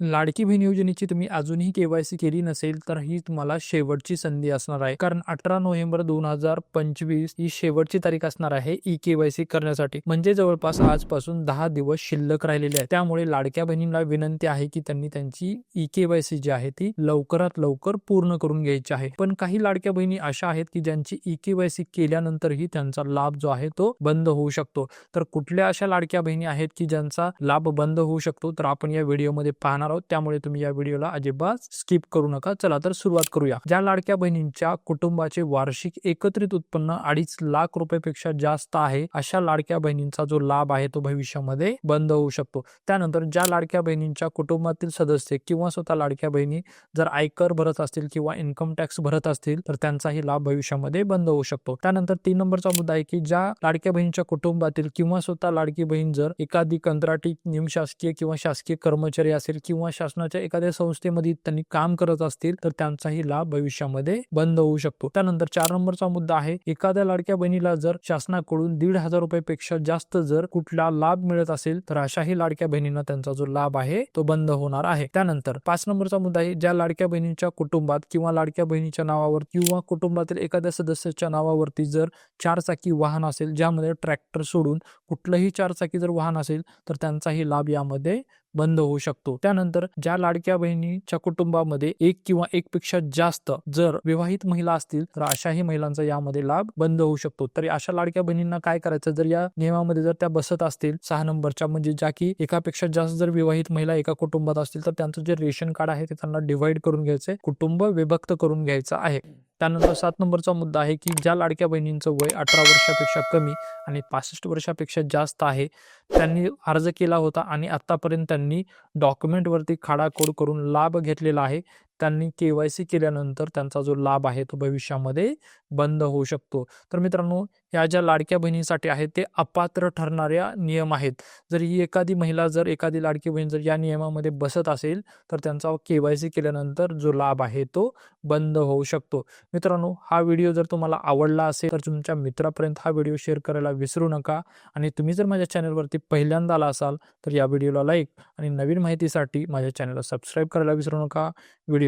लाडकी बहीण योजनेची तुम्ही अजूनही केवायसी केली नसेल तर ही तुम्हाला शेवटची संधी असणार आहे. कारण अठरा नोव्हेंबर दोन हजार पंचवीस ही शेवटची तारीख असणार आहे ई केवायसी करण्यासाठी. म्हणजे जवळपास आजपासून दहा दिवस शिल्लक राहिलेले आहे त्यामुळे लाडक्या बहिणीला विनंती आहे की त्यांनी त्यांची ई केवायसी जी आहे ती लवकरात लवकर पूर्ण करून घ्यायची आहे. पण काही लाडक्या बहिणी अशा आहेत की ज्यांची ई केवायसी केल्यानंतरही त्यांचा लाभ जो आहे तो बंद होऊ शकतो. तर कुठल्या अशा लाडक्या बहिणी आहेत की ज्यांचा लाभ बंद होऊ शकतो? तर आपण या व्हिडिओमध्ये पाहणार सांगणार आहोत त्यामुळे तुम्ही या व्हिडिओला अजिबात स्किप करू नका. चला तर सुरुवात करूया. ज्या लाडक्या बहिणींच्या कुटुंबाचे वार्षिक एकत्रित उत्पन्न अडीच लाख रुपयापेक्षा जास्त आहे अशा लाडक्या बहिणींचा जो लाभ आहे तो भविष्यामध्ये बंद होऊ शकतो. त्यानंतर ज्या लाडक्या बहिणींच्या कुटुंबातील सदस्य किंवा स्वतः लाडक्या बहिणी जर आयकर भरत असतील किंवा इन्कम टॅक्स भरत असतील तर त्यांचाही लाभ भविष्यामध्ये बंद होऊ शकतो. त्यानंतर तीन नंबरचा मुद्दा आहे की ज्या लाडक्या बहिणीच्या कुटुंबातील किंवा स्वतः लाडकी बहीण जर एखादी कंत्राटी निमशासकीय किंवा शासकीय कर्मचारी असेल किंवा किंवा शासनाच्या एखाद्या संस्थेमध्ये त्यांनी काम करत असतील तर त्यांचाही लाभ भविष्यामध्ये बंद होऊ शकतो. त्यानंतर चार नंबरचा मुद्दा आहे एखाद्या लाडक्या बहिणीला जर शासनाकडून दीड हजार रुपयापेक्षा जास्त जर कुठला लाभ मिळत असेल तर अशाही लाडक्या बहिणींना त्यांचा जो लाभ आहे तो बंद होणार आहे. त्यानंतर पाच नंबरचा मुद्दा आहे ज्या लाडक्या बहिणीच्या कुटुंबात किंवा लाडक्या बहिणीच्या नावावर किंवा कुटुंबातील एखाद्या सदस्याच्या नावावरती जर चार चाकी वाहन असेल ज्यामध्ये ट्रॅक्टर सोडून कुठलंही चार चाकी जर वाहन असेल तर त्यांचाही लाभ यामध्ये बंद होऊ शकतो. त्यानंतर ज्या लाडक्या बहिणीच्या कुटुंबामध्ये एक किंवा एक पेक्षा जास्त जर विवाहित महिला असतील तर अशाही महिलांचा यामध्ये लाभ बंद होऊ शकतो. तरी अशा लाडक्या बहिणींना काय करायचं? जर या नियमामध्ये जर त्या बसत असतील सहा नंबरच्या म्हणजे ज्या की एकापेक्षा जास्त जर विवाहित महिला एका कुटुंबात असतील तर त्यांचं जे रेशन कार्ड आहे ते त्यांना डिव्हाइड करून घ्यायचंय कुटुंब विभक्त करून घ्यायचं आहे. त्यानंतर सात नंबरचा मुद्दा आहे की ज्या लाडक्या बहिणींचं वय अठरा वर्षापेक्षा कमी आणि पासष्ट वर्षापेक्षा जास्त आहे त्यांनी अर्ज केला होता आणि आतापर्यंत त्यांनी डॉक्युमेंटवरती खाडाखोड करून लाभ घेतलेला आहे. त्यांनी के वाय सी केल्यानंतर त्यांचा जो लाभ आहे तो भविष्यामध्ये बंद होऊ शकतो. तर मित्रांनो या ज्या लाडक्या बहिणीसाठी आहेत ते अपात्र ठरणाऱ्या नियम आहेत. जर ही एखादी महिला जर एखादी लाडकी बहीण जर या नियमामध्ये बसत असेल तर त्यांचा के वाय सी केल्यानंतर जो लाभ आहे तो बंद होऊ शकतो. मित्रांनो हा व्हिडिओ जर तुम्हाला आवडला असेल तर तुमच्या मित्रापर्यंत हा व्हिडिओ शेअर करायला विसरू नका. आणि तुम्ही जर माझ्या चॅनलवरती पहिल्यांदा आला असाल तर या व्हिडिओला लाईक आणि नवीन माहितीसाठी माझ्या चॅनलला सबस्क्राईब करायला विसरू नका. व्हिडिओ